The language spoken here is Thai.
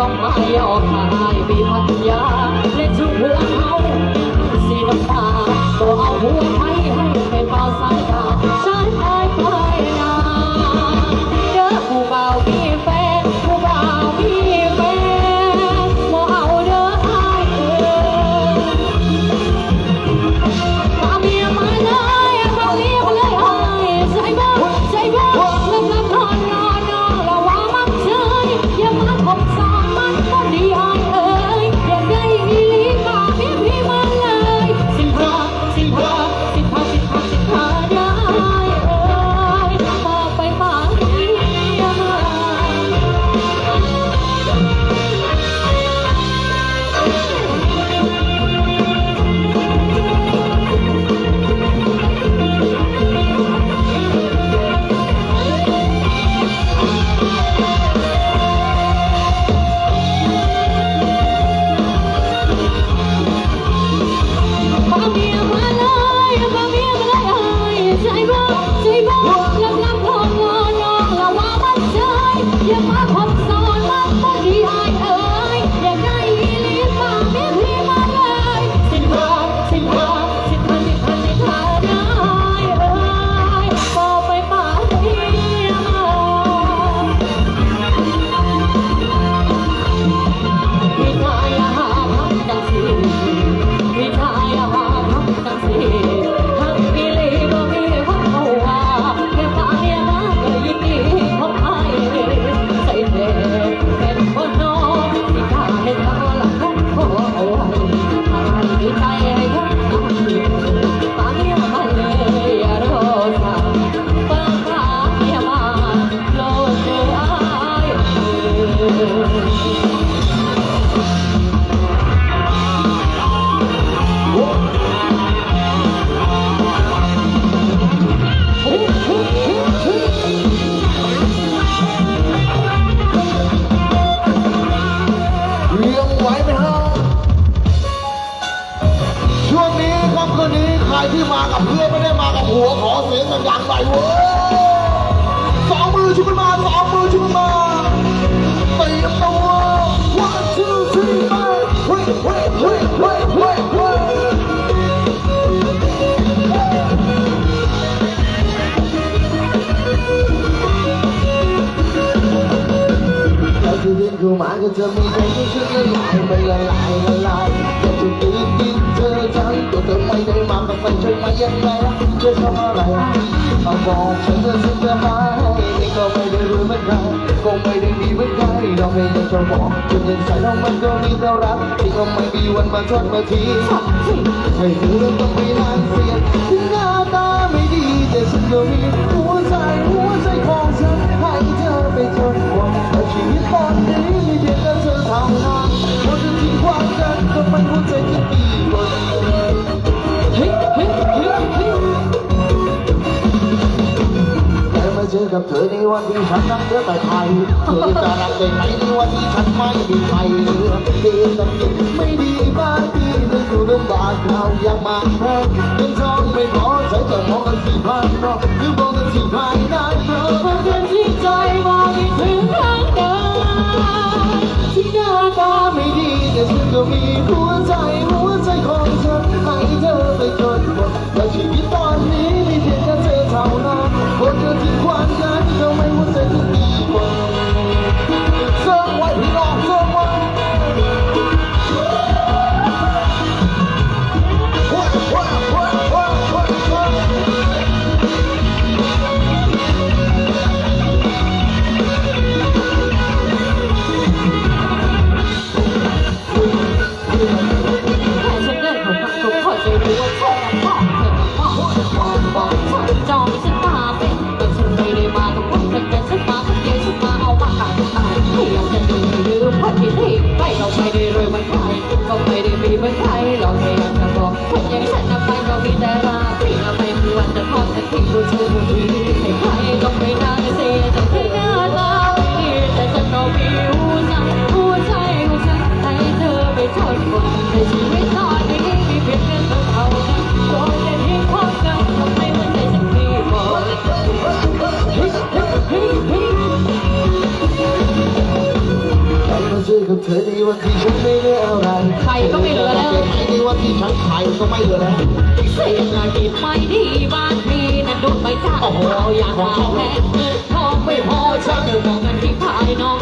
ต้องมาเที่ยวขายปีพัทยา หลังไน่อว้ยสองมือชุบมาสองมือชุบมาตีตัว one two three four wait wait wait wait wait wait ชีวิตคือหมาก็จะมีคนที่ชื่อละลาไปละลายละลายจะถูกตื่น ฉันตัวเธอไม่ได้มากับแฟนใช่ไหมยังไงเธอชอบอะไรเอาบอกฉันเธอสุดจะหายนี่ก็ไม่ได้รู้เหมือนกันก็ไม่ได้มีเหมือนกันเราไม่ได้จะบอกจนยังใส่เรามันก็มีแต่รักที่ก็ไม่มีวันมาทอดมาทีไม่รู้เรื่องต้องไปนานเสียถึงหน้าตา วัวที่ฉันนั้เหอแต่ไทยเธอจะรักได้ไหมวันที่ฉันไม่มีใครเหลือดีสักทีไม่ดีบ้างดีเรืออยู่ลำบากเรายังมาแพ้เงินทองไม่พอใช้แต่มองกันสี่พันรอ มันใครหลอกไม่ยอมบอกคนอย่างฉันนับไปก็มีแต่ราพี่นับไปมีวันจะพอจะทิ้งผู้ชูมือดีให้ใครก็ไม่น่าจะเสียใจที่หน้าตาไม่ดีแต่ฉันก็มีหัวใจหัวใจของฉันให้เธอไปทนกับในชีวิตตอนนี้มีเพียงเรื่องเท่านั้นโดนแต่ทิ้งความรักทำไมหัวใจฉันมีบอก ฉันก็เชื่อกับเธอดีว่าที่ฉันไม่ได้อะไร ก็ไม่เหลือแล้วไอ้ในวันที่ฉันขายก็ไม่เหลือแล้วเศรษฐกิจไม่ดีบ้านพี่นั้นโดนไปจ้างโอ้โหเราอยากหาแพ้เงินทองไม่พอชอบเธอมองกันที่ภายนอก